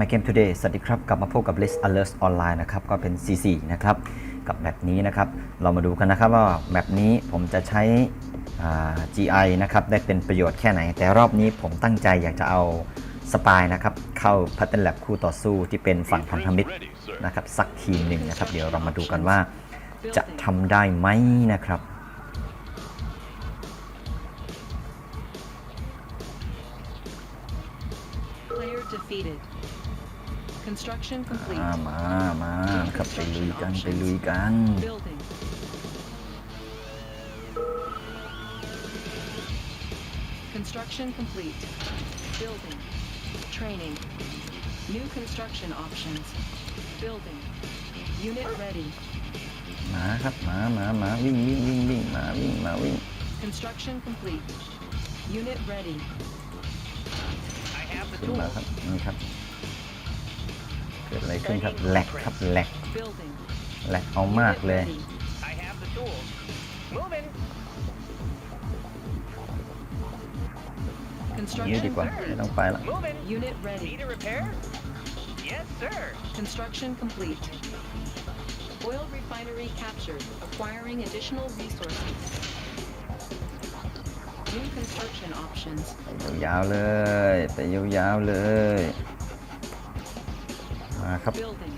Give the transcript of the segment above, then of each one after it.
My Game Today สวัสดีครับ กลับมาพบกับ List Alert Online นะครับ ก็เป็น CC นะครับ กับแบบนี้นะครับ เรามาดูกันนะครับว่าแบบนี้ผมจะใช้ GI นะครับ ได้เป็นประโยชน์แค่ไหน แต่รอบนี้ผมตั้งใจอยากจะเอาสปายนะครับ เข้า Pattern Lab คู่ต่อสู้ที่เป็นฝั่งพันธมิตรนะครับ สักทีมหนึ่งนะครับ เดี๋ยวเรามาดูกันว่าจะทำได้ไหมนะครับ Construction complete. มามามาครับไปลุยกันไปลุยกัน Building. Construction complete. Building. Training. New construction options. Building. Unit ready. มาครับมามามาวิ่งวิ่งวิ่งวิ่งมาวิ่งมาวิ่ง Construction complete. Unit ready. ขึ้นมาครับนี่ครับ เ กิดอะไรขึ้นครับแหลกครับแหลก Building. แหลกเอามาก Unit เลย ready. I have the tools. Moving. นี้ Construction ดีกว่าไม่ต้องไปละ Moving. Unit ready. Need a repair? Yes, sir. Construction complete. Oil refinery captured, acquiring additional resources. New construction options. ไปยาวๆเลย ไปยาวๆเลย มาครับ Building.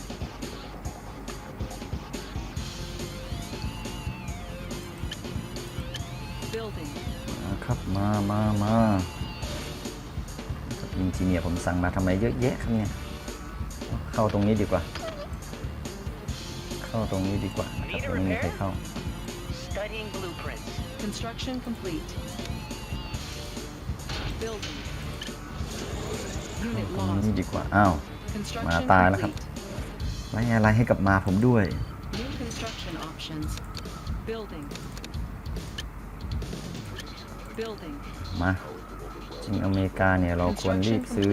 Building. มาครับ มามามาครับอินทีเนียผมสั่งมาทำไมเยอะแยะครับเนี่ย เข้าตรงนี้ดีกว่า เข้าตรงนี้ดีกว่านะครับตรงนี้ไม่มีใครเข้า Studying blueprints. Construction complete. Building. เข้า Unit ตรง lost. นี้ดีกว่า อ้าว Construction มาตายแล้วครับ complete. ไล่อะไรให้กับมาผมด้วย New construction options. Building. Building. มาจริงอเมริกาเนี่ยเราควรรีบซื้อ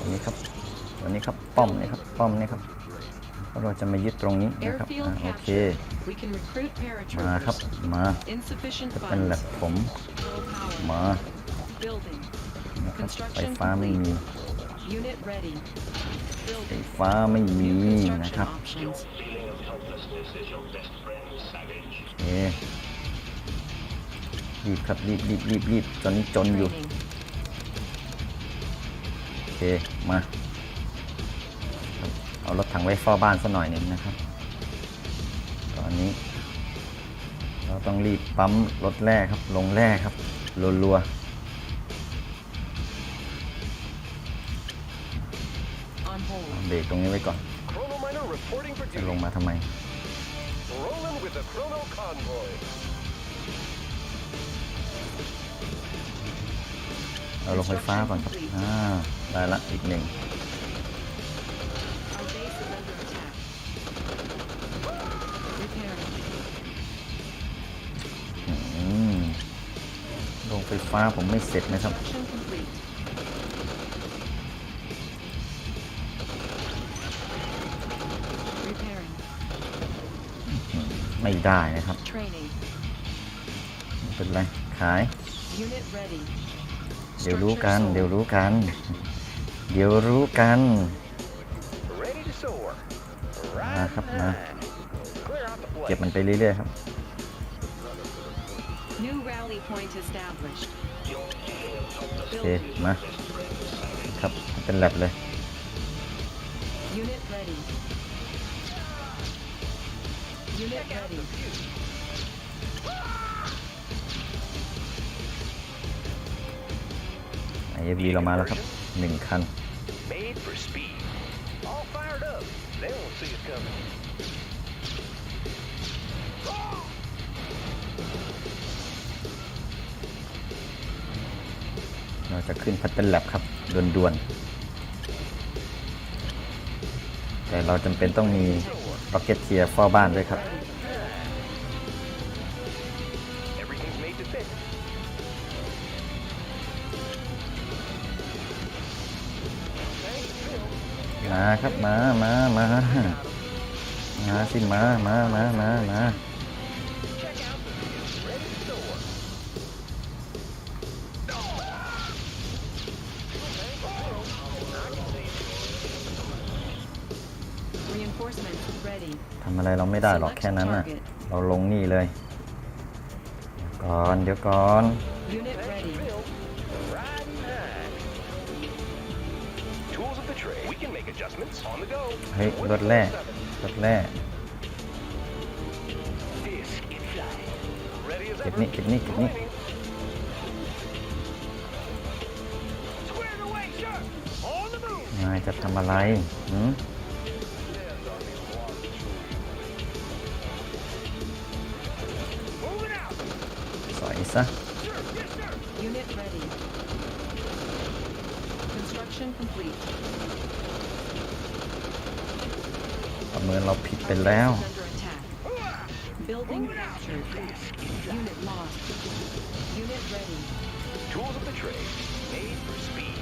วันนี้ครับวันนี้ครับป้อมนี่ครับป้อมนี่ครับเพราะเราจะมายึดตรงนี้นะครับ Airfield อ่าโอเค captured. We can recruit มาครับ paratroopers. มา Insufficient เป็นแหล funds. บผม Low power. มา Building. นะครับไฟฟ้าไม่มี Unit ready. ไฟ Building. ฟ้าไม่มี New นะ construction ครับ options. โอเครีบครับรีบรีบรีบรีบตอนนี้จนอยู่ Training. โอเคมาครับเอารถถังไว้เฝ้าบ้านสักหน่อยหนึ่งนะครับ ตอนนี้ เราต้องรีบปั๊มรถแร่ครับ ลงแร่ครับรัว On hold. ๆ เบรกตรงนี้ไว้ก่อน จะลงมาทำไม เราลงไฟฟ้าก่อนครับ อ่า ได้ละอีกหนึ่งลงไฟฟ้าผมไม่เสร็จนะครับ ไม่ได้นะครับ Training. ไม่เป็นไรขาย Unit ready. เดี๋ยวรู้ Structure กัน sold. เดี๋ยวรู้กัน เดี๋ยวรู้กัน Ready to soar. มาครับมา Clear out the เก็บ place. มันไปเรื่อยๆครับ New rally point established. โอเค Building. มาครับเป็นแลบเลย Unit ready. Unit ready. ไอเอวีเรามาแล้วครับหนึ่งคัน Made for speed. All fired up. They won't see us coming. เราจะขึ้นพัตเตอร์แลบครับด่วนๆ แต่เราจำเป็นต้องมีร็อกเก็ตเทียร์เฝ้าบ้านด้วยครับ มาครับมามามามาสิมามามามามาทำอะไรเราไม่ได้หรอกแค่นั้นน่ะ เราลงนี่เลย ก่อน เดี๋ยวก่อน เฮ้ยรถแร่รถแร่ Disc in flight. Ready as เก็บ ever. นี่เก็บนี่เก็บนี่ Squared away, sir. On the move. นายจะทำอะไรหืม Moving out. สอยซะ Sir, yes, sir. Unit ready. Construction complete. ประเมินเราผิดไปแล้ว Under attack. Building captured. Unit lost. Unit ready. Tools of the trade. Made for speed.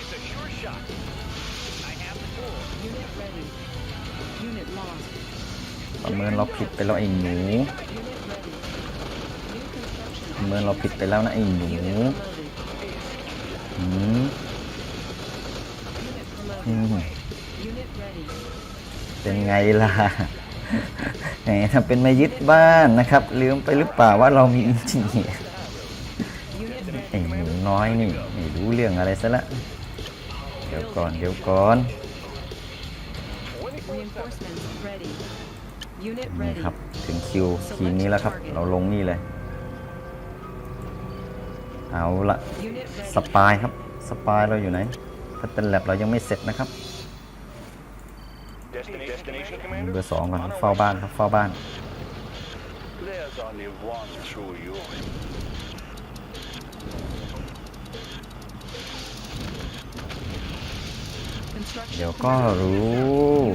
It's a sure shot. I have the tools. Unit ready. Unit lost. ประเมินเราผิดไปแล้วไอ้หนู Unit ready. New construction. ประเมินเราผิดไปแล้วนะไอ้หนู Unit promoted. หืม Unit อื promoted. ม Unit ready. เป็นไงล่ะแหมทำเป็นมายึดบ้านนะครับ ลืมไปหรือเปล่าว่าเรามีอินจิเนียร์ไอ้หนูน้อยนี่ไม่รู้เรื่องอะไรซะละ เดี๋ยวก่อนเดี๋ยวก่อนนี่ครับ ถึงคิวทีมนี้แล้วครับ เราลงนี่เลย เอาละสปายครับ สปายเราอยู่ไหนพัตเตนแลบเรายังไม่เสร็จนะครับ เบอร์สองก่อนเฝ้าบ้านครับเฝ้าบ้าน เดี๋ยวก็รู้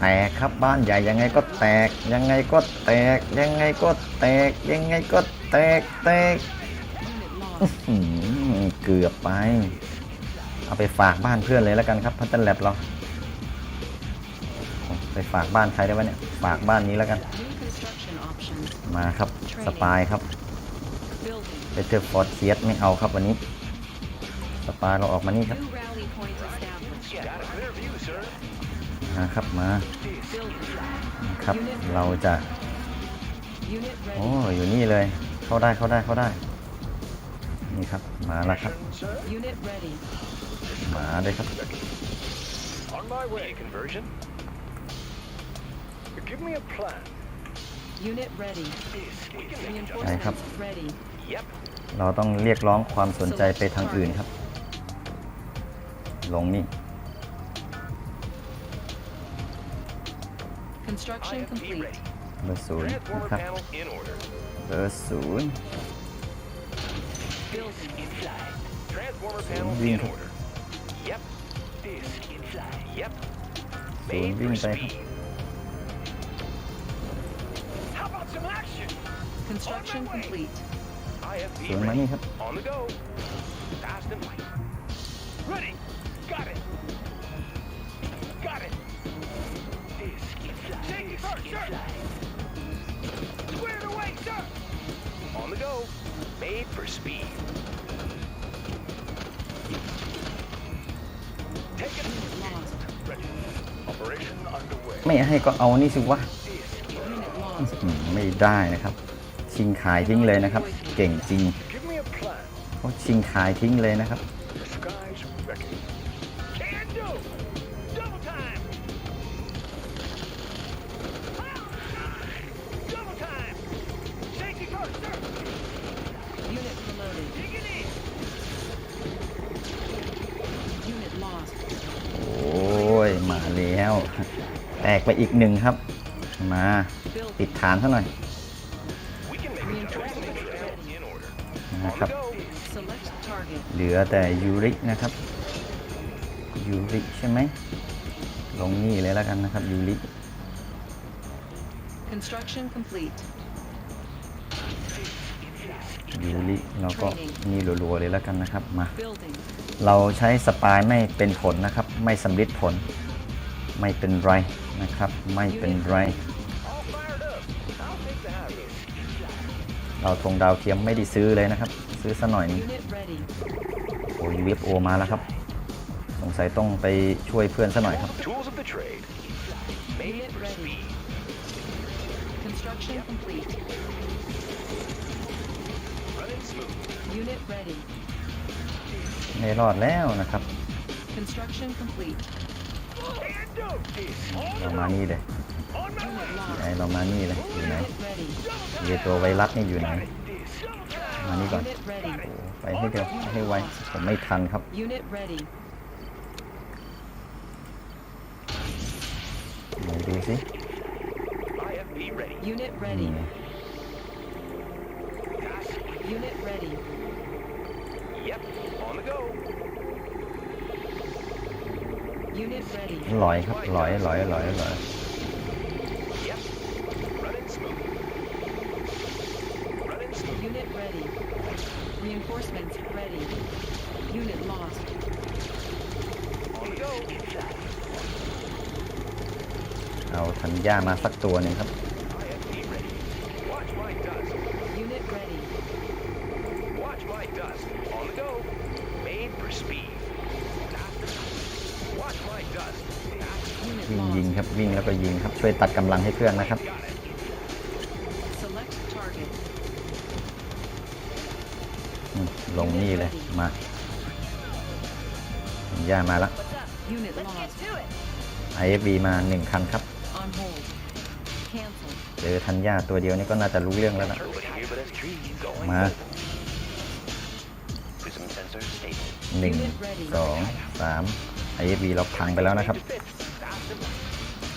แตกครับบ้านใหญ่ยังไงก็แตก ยังไงก็แตก ยังไงก็แตก ยังไงก็แตกแตก เกือบไป เอาไปฝากบ้านเพื่อนเลยแล้วกันครับพัตเตนแลบเรา ไปฝากบ้านใครได้วะเนี่ย ฝากบ้านนี้แล้วกัน มาครับ สปายครับ Building. เบเตอร์ฟอร์เทียสไม่เอาครับวันนี้ สปายเราออกมานี่ครับมาครับมาครับเราจะโอ้อยู่นี่เลย เข้าได้เข้าได้เข้าได้ นี่ครับ มาแล้วครับ Sir, Unit ready. มาเลยครับ on my way. Conversion. Give me a plan. Unit ready. We can make adjustments. ใช่ครับ Reinforcements ready. Yep. เราต้องเรียกร้องความสนใจไปทางอื่นครับ ลงนี่ Construction IFT complete. ready. เบอร์ศูนย์ Transformer นะครับ panel in order. เบอร์ศูนย์ Building. In flight. Transformer ศูน panel ย์วิ่ง in ครับ order. Yep. Disc in flight. Yep. ศูนย์ Made วิ่ง for ไปครับ speed. How about some action? Construction complete. IFT ศูนย์มา ready. นี่ครับ On the go. Fast and light. Ready. Got it. Got it. Disc in flight. Take it first, sir. Squared away, sir. On the go. Made for speed. Take it. Unit lost. Ready. Operation underway. ไม่ให้ก็เอานี่สิวะ Unit lost. อืมไม่ได้นะครับ ชิงขายทิ้งเลยนะครับ เก่งจริง Give me a plan. เขาชิงขายทิ้งเลยนะครับ กไปอีกหนึ่งครับ มาปิด Building. ฐานซะหน่อย We can make adjustments in order. นะครับ Go. Select target. เหลือแต่ยูรินะครับยูริใช่ไหมลงนี่เลยแล้วกันนะครับยูริ Construction complete. ยูริเราก็นี่รัวๆเลยแล้วกันนะครับมา Building. เราใช้สปายไม่เป็นผลนะครับ ไม่สำลิดผล ไม่เป็นไร นะครับ ไม่เป็นไร All fired up. I'll take the high road. เราธงดาวเทียมไม่ได้ซื้อเลยนะครับสซื้อซะหน่อยนึง Unit ready. โอ้ UFO มาแล้วครับ สงสัยต้องไปช่วยเพื่อนซะหน่อยครับ Tools of the trade. Made Unit for ready. speed. Construction complete. Running smooth. Unit ready. ไม่รอดแล้วนะครับ Construction complete. เรามานี่เลยไอเรามานี่เลยอยู่ไหนเยตัวไวรัสนี่อยู่ไหน มานี่ก่อนอไปให้เร็วให้ไวผมไม่ทันครับไหนดูสินี่ไง Unit ready. Yep, on the go. Unit ready. ลอยครับลอยลอยลอยลอย Yep. Running smooth. Running smooth. Unit ready. Reinforcements ready. Unit lost. On the go. เอาทันย่ามาสักตัวหนึ่งครับ ครับวิ่งแล้วก็ยิงครับช่วยตัดกำลังให้เพื่อนนะครับลงนี่เลยมาทันย่ามาแล้ว Unit lost. IFB มาหนึ่งคันครับ เจอทันย่าตัวเดียวนี่ก็น่าจะรู้เรื่องแล้วนะมาหนึ่งสองสาม IFB เราพังไปแล้วนะครับ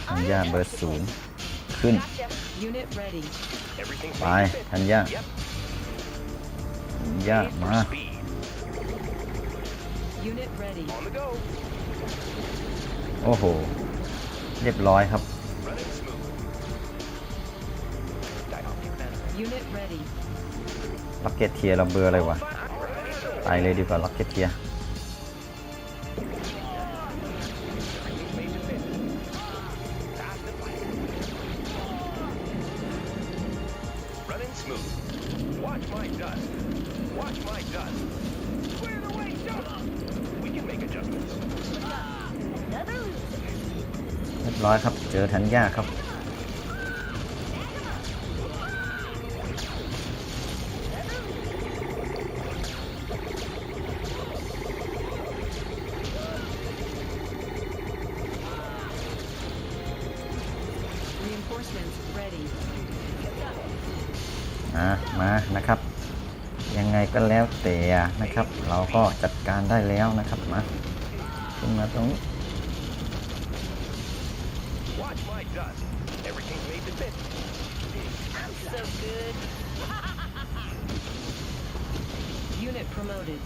ทัญญาเบอร์ศูนย์ขึ้นไปทัญญาทัญญามาโอ้โห เรียบร้อยครับล็อกเก็ตเทียร์เราเบอร์อะไรวะ ไปเลยดีกว่าล็อกเก็ตเทียร์ Running smooth. Watch my dust. Watch my dust. Square the way, dust. We can make adjustments. เรียบร้อยครับ เจอทันย่าครับ Reinforcements ready. อ่ามานะครับ ยังไงก็แล้วแต่นะครับ เราก็จัดการได้แล้วนะครับมาขึ้นมาตรงนี้ Watch my dust. Everything's made to fit. So good. Unit promoted.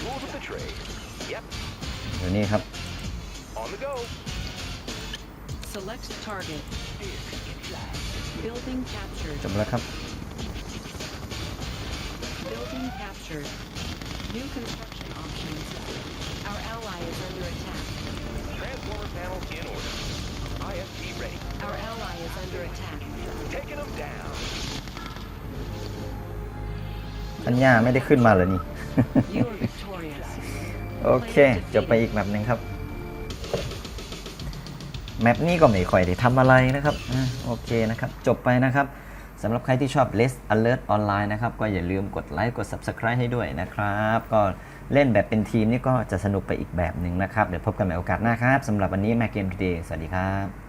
Tools of the trade. Yep. เดี๋ยวนี้ครับ On the go. Select target. Building captured. จบแล้วครับ Building captured. New construction options. Our ally is under attack. Transformer panels in order. IFT ready. Our ally is under attack. Taking them down. ทันย่าไม่ได้ขึ้นมาเลยนี่ You are victorious. โอเค จบไปอีกแมปหนึ่งครับ แมปนี้ก็ไม่ค่อยได้ทำอะไรนะครับอ่าโอเคนะครับ จบไปนะครับสำหรับใครที่ชอบ Less Alert Online นะครับ ก็อย่าลืมกดไลค์กด Subscribe ให้ด้วยนะครับ ก็เล่นแบบเป็นทีมนี่ก็จะสนุกไปอีกแบบหนึ่งนะครับ เดี๋ยวพบกันใหม่โอกาสหน้าครับสำหรับวันนี้แม c เกม Today สวัสดีครับ